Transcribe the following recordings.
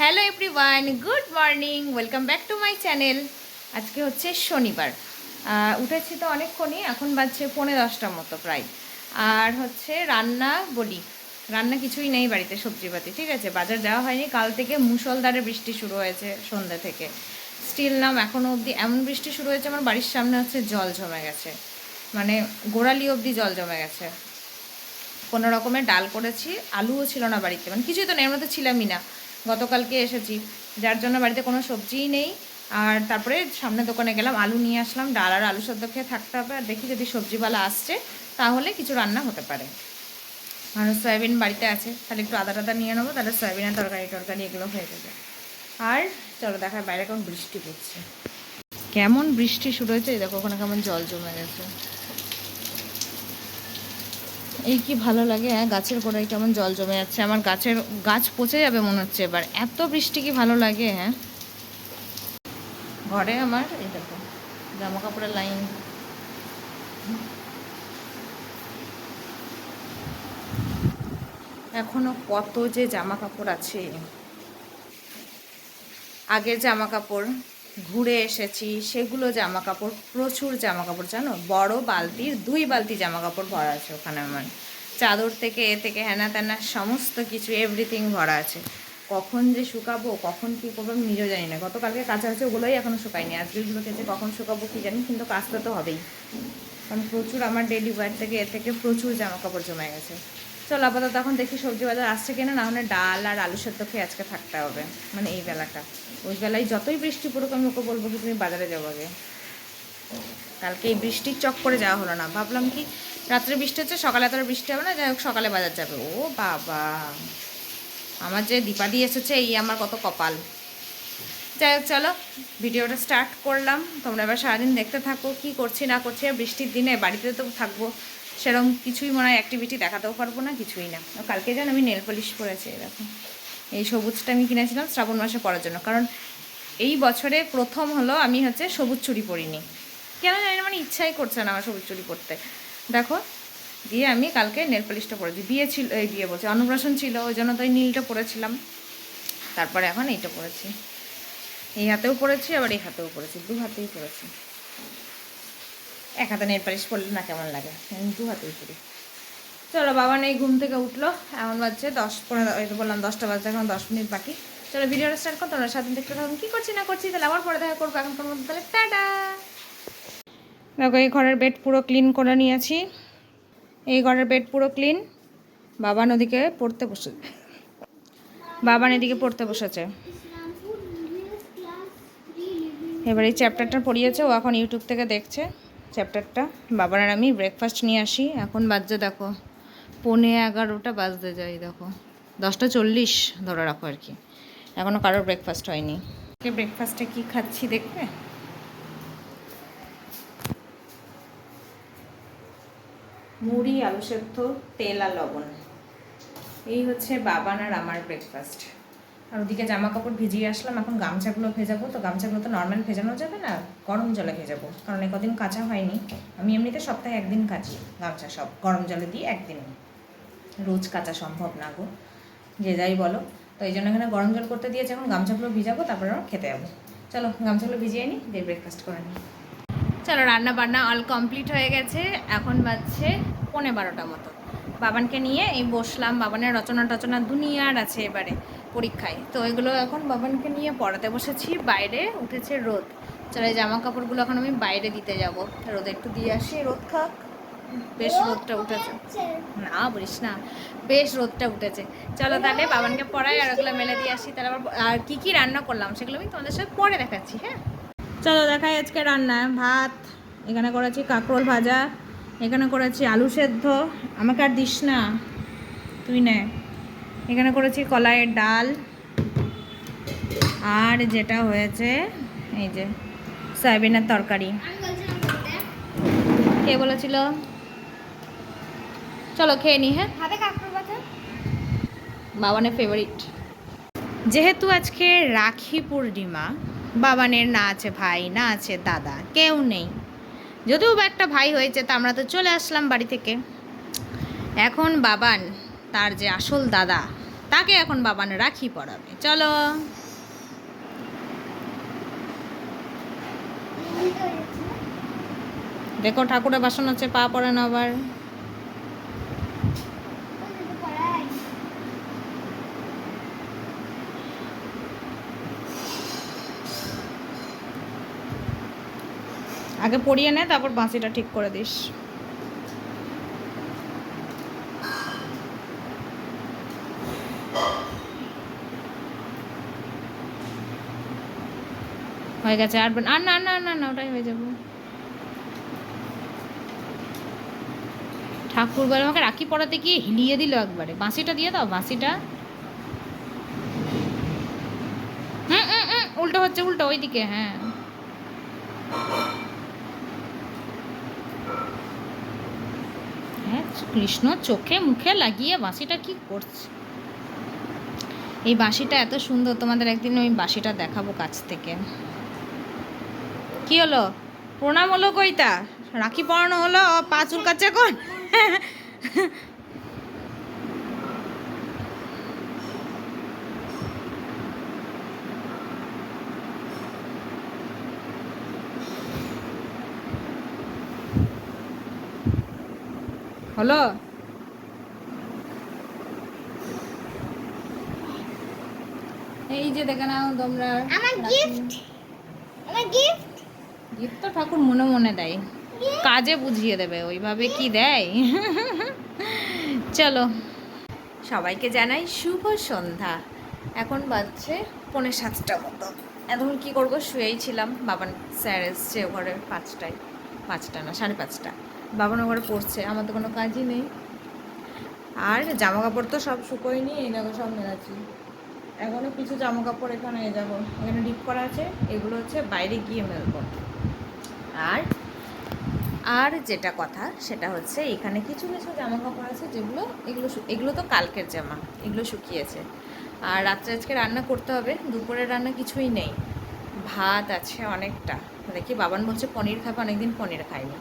Hello everyone good morning welcome back to my channel আজকে হচ্ছে শনিবার। উঠেছি তো অনেকক্ষণই, এখন বাজছে পৌনে দশটার মতো প্রায়। আর হচ্ছে রান্না বলি। রান্না কিছুই নেই বাড়িতে সবজিপাতি, ঠিক আছে? বাজার যাওয়া হয়নি। কাল থেকে মুষলধারে বৃষ্টি শুরু হয়েছে সন্ধ্যা থেকে। স্টিল নাম এখনও অবধি এমন বৃষ্টি শুরু হয়েছে, আমার বাড়ির সামনে হচ্ছে জল জমে গেছে। মানে গোড়ালি অবধি জল জমে গেছে। কোনো রকমের ডাল করেছি, আলুও ছিল না বাড়িতে। মানে কিছুই তো নেই, আমরা তো ছিলামই না। গতকালকে এসেছি। যার জন্য বাড়িতে কোনো সবজিই নেই। আর তারপরে সামনে দোকানে গেলাম, আলু নিয়ে আসলাম, ডাল আর আলু সদ্য খেয়ে থাকতে হবে। আর দেখি যদি সবজিওয়ালা আসছে, তাহলে কিছু রান্না হতে পারে। আর সয়াবিন বাড়িতে আছে, তাহলে একটু আদা টাদা নিয়ে নেব, তাহলে সয়াবিনের তরকারি টরকারি এগুলো হয়ে যাবে। আর চলো দেখার বাইরে কেমন বৃষ্টি পড়ছে। কেমন বৃষ্টি শুরু হয়েছে দেখো, ওখানে কেমন জল জমে গেছে। এই কি ভালো লাগে হ্যাঁ? গাছের গোড়ায় কেমন জল জমে যাচ্ছে? আমার গাছের গাছ পচে যাবে মনে হচ্ছে এবার। এত বৃষ্টি কি ভালো লাগে হ্যাঁ? ঘরে আমার, এই দেখো, জামা কাপড়ের লাইন। এখনও কত যে জামা কাপড় আছে। আগের জামা কাপড় ঘুরে এসেছি, সেগুলো জামা কাপড় প্রচুর জামা কাপড় জানো? বড় বালতির, দুই বালতি জামা কাপড় ভরা আছে ওখানে আমার। চাদর থেকে এ থেকে হ্যানা ত্যানা সমস্ত কিছু এভরিথিং ভরা আছে। কখন যে শুকাবো, কখন কী করব আমি নিজেও জানি না। গতকালকে কাঁচা আছে ওগুলোই এখনও শুকায়নি। আজকেরগুলো কেছে কখন শুকাবো কী জানি, কিন্তু কাজটা তো হবেই। কারণ প্রচুর আমার ডেলি ওয়ার থেকে, এ থেকে প্রচুর জামা কাপড় জমে গেছে। চলো আপাতত এখন দেখি সবজি বাজার আসছে কিনা, না হলে ডাল আর আলু সেদ্ধ খেয়ে আজকে থাকতে হবে মানে এই বেলাটা। ওই বেলায় যতই বৃষ্টি পড়ুক, আমি ওকে বলব কি তুমি বাজারে যাব আগে। কালকে এই বৃষ্টির চক করে যাওয়া হলো না। ভাবলাম কি রাত্রে বৃষ্টি হচ্ছে, সকালে এতটা বৃষ্টি হবে না, যাই হোক সকালে বাজার যাবে। ও বাবা, আমার যে দীপাদি এসেছে, এই আমার কত কপাল। যাই হোক, চলো, ভিডিওটা স্টার্ট করলাম। তোমরা এবার সারাদিন দেখতে থাকো, কি করছি না করছি বৃষ্টির দিনে বাড়িতে তো থাকব সেরকম কিছুই মনে হয় অ্যাক্টিভিটি দেখাতেও পারব না, কিছুই না। কালকে যেন আমি নেল পলিশ পরেছি এরকম। এই সবুজটা আমি কিনেছিলাম শ্রাবণ মাসে পরার জন্য। কারণ এই বছরে প্রথম হলো আমি হচ্ছে সবুজ চুরি পরিনি। কেন জানি মানে ইচ্ছাই করছে না আমার সবুজ চুরি পরতে। দেখো, দিয়ে আমি কালকে নেল পলিশটা পরেছি। বিয়ে ছিল, এই বিয়ে বলছি, অন্নপ্রাশন ছিল, ওই জন্য তো এই নীলটা পরেছিলাম। তারপরে এখন এইটা পরেছি। এই হাতেও পরেছি, আবার এই হাতেও পরেছি, দু হাতেই পরেছি। এক হাতে নেল পালিশ পরলে না কেমন লাগে? দু হাতেই পরি চলো, বাবা নেই, ঘুম থেকে উঠল। এমন বাজছে দশ পনেরো বললাম দশটা বাজছে এখন দশ মিনিট বাকি। চলো, ভিডিওটা স্টার্ট করো, তোমরা সাথে দেখতে থাকুন কী করছি না করছি, তাহলে আবার পরে দেখা করব এখন কোনো তাহলে টাটা! দেখো, এই ঘরের বেড পুরো ক্লিন করে নিয়েছি। এই ঘরের বেড পুরো ক্লিন বাবা নদীকে পড়তে বসে বাবান এদিকে পড়তে বসেছে। এবার এই চ্যাপ্টারটা পড়িয়েছে, ও এখন ইউটিউব থেকে দেখছে। চ্যাপ্টারটা। বাবার আর আমি ব্রেকফাস্ট নিয়ে আসি। এখন বাজছে দেখো পৌনে এগারোটা, বাজতে যাই দেখো। দশটা চল্লিশ ধরে রাখো আর কি। এখনও কারোর ব্রেকফাস্ট হয়নি। ব্রেকফাস্টে কি খাচ্ছি দেখবে? মুড়ি, আলু সেদ্ধ, তেল আর লবণ। এই হচ্ছে বাবান আর আমার ব্রেকফাস্ট আর ওদিকে জামা কাপড় ভিজিয়ে আসলাম, এখন গামছাগুলো ভেজাবো, তো গামছাগুলো তো নর্মাল ভেজানো যাবে না, গরম জলে ভেজাবো, কারণ এ কদিন কাঁচা হয়নি। আমি এমনিতে সপ্তাহে একদিন কাচি গামছা সব, গরম জলে দিয়ে একদিন। রোজ কাচা সম্ভব না গো, যে যাই বলো। তো এই জন্য এখানে গরম জল করতে দিয়েছে, এখন গামছাগুলো ভিজাবো, তারপরে খেতে যাব। চলো, গামছাগুলো ভিজিয়ে নিই দিয়ে ব্রেকফাস্ট করে নিই চলো রান্না বান্না অল কমপ্লিট হয়ে গেছে, এখন বাজছে পৌনে বারোটা মতো। বাবানকে নিয়ে এই বসলাম, বাবানের রচনা টচনা দুনিয়ার আছে এবারে পরীক্ষায়। তো এগুলো এখন বাবানকে নিয়ে পড়াতে বসেছি, বাইরে উঠেছে রোদ। চলে জামা কাপড়গুলো এখন আমি বাইরে দিতে যাব। রোদে একটু দিয়ে আসি, রোদ খাক। বেশ রোদটা উঠেছে। না বলিস না, বেশ রোদটা উঠেছে। চলো তাহলে বাবানকে পড়াই আর ওগুলো মেলে দিয়ে আসি। তাহলে আবার আর কী কী রান্না করলাম সেগুলো আমি তোমাদের সাথে পরে দেখাচ্ছি হ্যাঁ? চলো দেখাই আজকে রান্না ভাত, এখানে করেছি কাঁকরোল ভাজা। এখানে করেছি আলু সেদ্ধ। আমাকে আর দিস না। তুই নে। এখানে করেছি কলাইয়ের ডাল। আর যেটা হয়েছে এই যে সয়াবিনের তরকারি। কে বলেছিল? চলো খেয়ে নি হ্যাঁ? বাবানের ফেভারিট যেহেতু আজকে রাখি পূর্ণিমা বাবানের না আছে ভাই না আছে দাদা কেউ নেই। যদিও বা একটা ভাই হয়েছে, তা আমরা তো চলে আসলাম বাড়ি থেকে। এখন বাবান, তার যে আসল দাদা, তাকে এখন বাবান রাখি পড়াবে চলো। দেখো, ঠাকুরের বাসন হচ্ছে, পা পড়ে না আবার। আগে পরিয়ে নে, তারপর বাঁশিটা ঠিক করে দিস। হয়ে গেছে, আর আর না না না না, ওটাই হয়ে যাব। ঠাকুর বলে আমাকে রাখি পড়াতে গিয়ে হিলিয়ে দিল একবারে। বাঁশিটা দিয়ে দাও, বাঁশিটা। হুম, উল্টো হচ্ছে, উল্টো, ওইদিকে হ্যাঁ হ্যাঁ কৃষ্ণ চোখে মুখে লাগিয়ে বাঁশিটা কি করছে? এই বাঁশিটা এত সুন্দর, তোমাদের একদিন ওই বাঁশিটা দেখাবো কাছ থেকে। কি হলো? প্রণাম হলো কইতা? রাখি পড়ানো হলো? পা চুলকাচ্ছে এখন? হলো? এই যে দেখে নাও তোমরা। আমার gift। আমার গিফট গিফট তো ঠাকুর মনে মনে দেয়। কাজে বুঝিয়ে দেবে ওইভাবে কি দেয়? চলো। সবাইকে জানাই শুভ সন্ধ্যা। এখন বাজছে পৌনে সাতটা মতো। এখন কি করব? শুয়েই ছিলাম। বাবান স্যার এসছে ও ঘরে পাঁচটায়। পাঁচটা না সাড়ে পাঁচটা। বাবান ও ঘরে পড়ছে, আমার তো কোনো কাজই নেই। আর জামা কাপড় তো সব শুকোয়নি এই দেখো সব মেলাচ্ছি। এখনও কিছু জামা কাপড় এখানে এই দেখো, এখানে ডিপ করা আছে, এগুলো হচ্ছে বাইরে গিয়ে মেলবো। আর আর যেটা কথা, সেটা হচ্ছে এখানে কিছু কিছু জামা কাপড় আছে যেগুলো, এগুলো এগুলো তো কালকের জামা, এগুলো শুকিয়েছে। আর রাত্রে আজকে রান্না করতে হবে দুপুরের রান্না কিছুই নেই। ভাত আছে অনেকটা দেখি বাবান বলছে পনির খাবে, অনেকদিন পনির খাইনি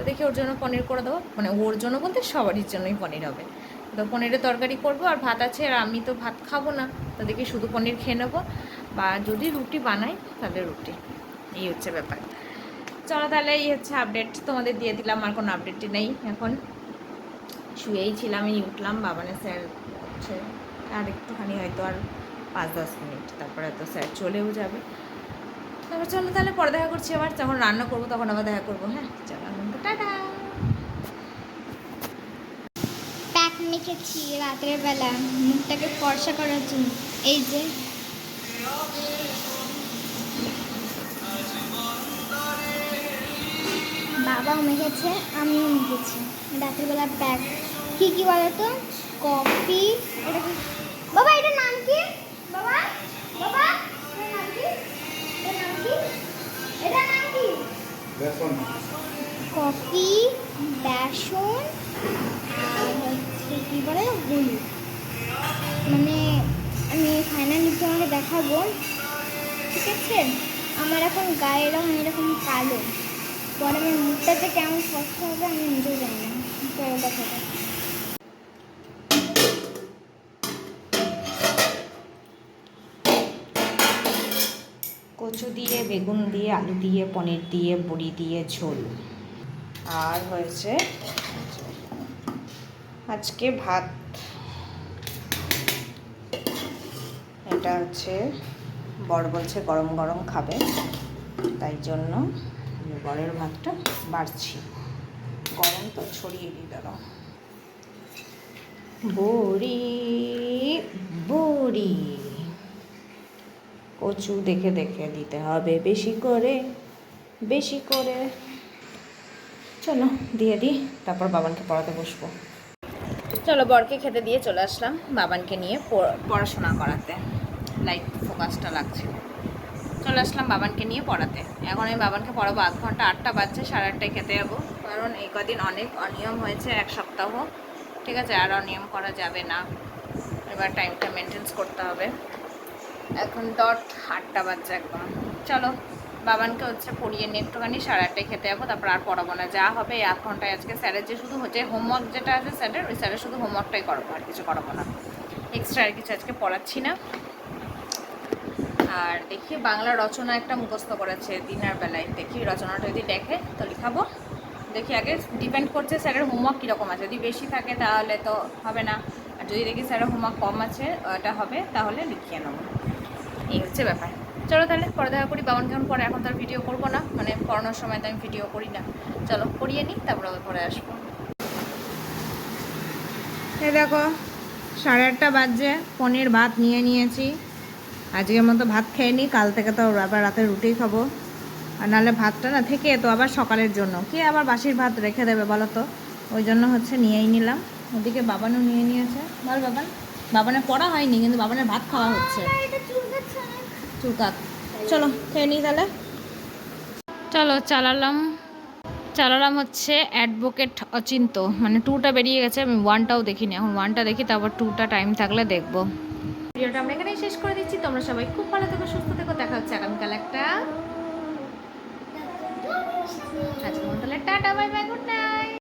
তো দেখি ওর জন্য পনির করে দেবো। মানে ওর জন্য বলতে সবারই জন্যই পনির হবে। তো পনিরের তরকারি করব আর ভাত আছে আর আমি তো ভাত খাব না। তো দেখি শুধু পনির খেয়ে নেব। বা যদি রুটি বানাই তাহলে রুটি। এই হচ্ছে ব্যাপার। চলো তাহলে এই হচ্ছে আপডেট তোমাদের দিয়ে দিলাম, আর কোনো আপডেটই নেই এখন। শুয়েই ছিলাম, এই উঠলাম বাবানের স্যার হচ্ছে আর একটুখানি হয়তো আর পাঁচ দশ মিনিট, তারপরে তো স্যার চলেও যাবে। তারপর চলো তাহলে পরে দেখা করছি আবার। যখন রান্না করব তখন আবার দেখা করব হ্যাঁ? চলো। টাটা প্যাক মেখেছি রাতের বেলা। মুখটাকে ফর্সা করার জন্য। এই যে। বাবাও মেখেছে আমিও মেখেছি রাতের বেলা প্যাক কি কি বলো তো কফি এটা বাবা এটার নাম কি? বাবা বাবা এটার নাম কি? এটার নাম কি? এটার নাম কি? কফি, বেসন, আর হচ্ছে কি বলে, হলুদ। মানে আমি ফাইনালি তোমাকে দেখাবো। ঠিক আছে? আমার এখন গায়ে রং এরকম কালো। পরে আমার মুখটাতে কেমন স্বচ্ছ হবে আমি নিজেও জানি না। পরে দেখাবো কচু দিয়ে, বেগুন দিয়ে, আলু দিয়ে, পনির দিয়ে, বড়ি দিয়ে, ঝোল। আর হয়েছে আজকে ভাত। এটা হচ্ছে বড় বলছে গরম গরম খাবে, তাই জন্য বরের ভাতটা বাড়ছি। গরম তো ছড়িয়ে দিই দাঁড়াও বড়ি বড়ি। কচু দেখে দেখে দিতে হবে বেশি করে বেশি করে। চলো, দিয়ে দিই, তারপর বাবানকে পড়াতে বসবো। চলো, বরকে খেতে দিয়ে চলে আসলাম, বাবানকে নিয়ে পড়- পড়াশোনা করাতে। লাইট ফোকাসটা লাগছে। চলে আসলাম বাবানকে নিয়ে পড়াতে। এখন আমি বাবানকে পড়াবো আধ ঘণ্টা, আটটা বাজছে, সাড়ে আটটায় খেতে যাব। কারণ এই কদিন অনেক অনিয়ম হয়েছে, এক সপ্তাহ। ঠিক আছে, আর অনিয়ম করা যাবে না। এবার টাইমটা মেনটেন্স করতে হবে। এখন ডট আটটা বাজছে একদম। চলো বাবানকে হচ্ছে পড়িয়ে নিয়ে একটুখানি সাড়ে আটটায় খেতে যাব, তারপর আর পড়াবো না। যা হবে আধ ঘন্টায় আজকে স্যারের যে শুধু হচ্ছে হোমওয়ার্ক যেটা আছে স্যারের, ওই স্যারের শুধু হোমওয়ার্কটাই করাবো, আর কিছু করাবো না। এক্সট্রা আর কিছু আজকে পড়াচ্ছি না। আর দেখি বাংলা রচনা একটা মুখস্থ করেছে দিনের বেলায়। দেখি রচনাটা যদি দেখে তো লিখাবো। দেখি আগে ডিপেন্ড করছে স্যারের হোমওয়ার্ক কীরকম আছে। যদি বেশি থাকে তাহলে তো হবে না। আর যদি দেখি স্যারের হোমওয়ার্ক কম আছে, ওটা হবে, তাহলে লিখিয়ে নেব। এই হচ্ছে ব্যাপার। চলো তাহলে পরে দেখা করি বাবান যখন পরে। এখন তার ভিডিও করব না মানে পড়ানোর সময় তো আমি ভিডিও করি না। চলো করিয়ে নিই তারপরে আবার পরে আসব। এই দেখো সাড়ে আটটা বাজছে পনির ভাত নিয়ে নিয়েছি। আজকের মতো ভাত খেয়ে নিই কাল থেকে তো আবার রাতে রুটি খাব। আর নাহলে ভাতটা না থেকে তো আবার সকালের জন্য। কে আবার বাসির ভাত রেখে দেবে বলো তো? ওই জন্য হচ্ছে নিয়েই নিলাম। ওদিকে বাবানও নিয়ে নিয়েছে। বল বাবান বাবানের পড়া হয়নি কিন্তু বাবানের ভাত খাওয়া হচ্ছে। চলো খেয়ে নিই তাহলে। চলো চালালাম। চালালাম হচ্ছে অ্যাডভোকেট অচিন্ত। মানে টুটা বেরিয়ে গেছে আমি ওয়ানটাও দেখিনি। এখন ওয়ানটা দেখি তারপর টুটা টাইম থাকলে দেখব। ভিডিওটা আমরা এখানেই শেষ করে দিচ্ছি। তোমরা সবাই খুব ভালো থেকো সুস্থ থেকো। দেখা হচ্ছে আগামীকাল একটা আজকে তাহলে tata bye bye good night